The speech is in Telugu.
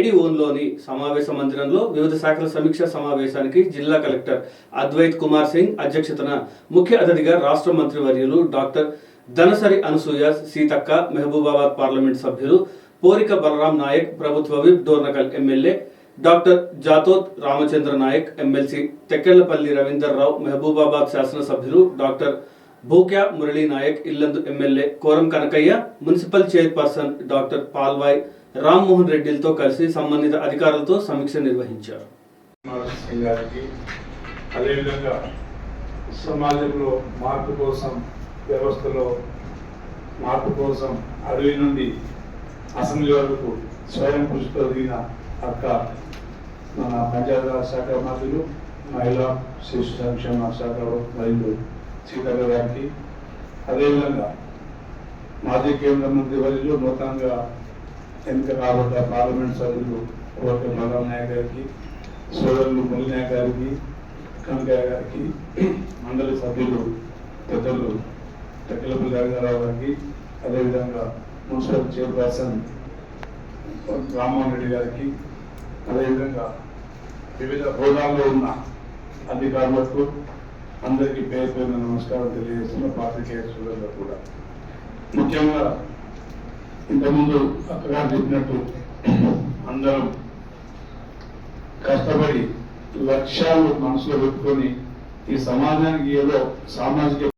ఐడి ఓన్లోని సమావేశ మందిరంలో వివిధ శాఖల సమీక్ష సమావేశానికి జిల్లా కలెక్టర్ అద్వైత్ కుమార్ సింగ్ అధ్యక్షతన ముఖ్య అతిథిగా రాష్ట్ర మంత్రివర్యులు డాక్టర్ ధనసరి అనసూయ సీతక్క మహబూబాబాద్ పార్లమెంట్ సభ్యులు పోరిక బలరాం నాయక్ ప్రభుత్వ whip Dornakal MLA doctor Jatoth Ramachandra Naik MLC Thakkellapalli Ravinder Rao Mahabubabad శాసనసభ్యులు doctor Bhukya Murali Naik Yellandu MLA Koram Kanakaiah municipal chairperson doctor Palvai Rammohan రెడ్డిలతో కలిసి సంబంధిత అధికారులతో సమీక్ష నిర్వహించారు. సింగ్ గారికి అదేవిధంగా సమాజంలో మార్పు కోసం వ్యవస్థలో మార్పు కోసం అడవి నుండి అసెంబ్లీ వరకు స్వయం కృషితో దిగిన అక్క మన పంచాయతీరాజ్ శాఖ మంత్రులు మహిళా శిశు సంక్షేమ శాఖ మరియు సీతక్క గారికి అదేవిధంగా మాజీ కేంద్ర మంత్రి వర్యులు నూతనంగా ఎందుకు రాబోతా పార్లమెంట్ సభ్యులు ఒక బలరాం నాయక్ గారికి సోదరులు మురళి నాయక్ గారికి కనకయ్య గారికి మండలి సభ్యులు పెద్దలు టెక్కలపల్లి రంగారావు గారికి అదేవిధంగా మున్సిపల్ చైర్పర్సన్ రామ్మోహన్ రెడ్డి గారికి అదేవిధంగా వివిధ హోదాల్లో ఉన్న అధికారులకు అందరికీ పేరు పేరున నమస్కారం తెలియజేస్తున్న పాత్రికేయ సోదరులకు కూడా. ముఖ్యంగా ఇంతకుముందు అక్కగారు చెప్పినట్టు అందరం కష్టపడి లక్ష్యాలు మనసులో పెట్టుకొని ఈ సమాజానికి ఏదో సామాజిక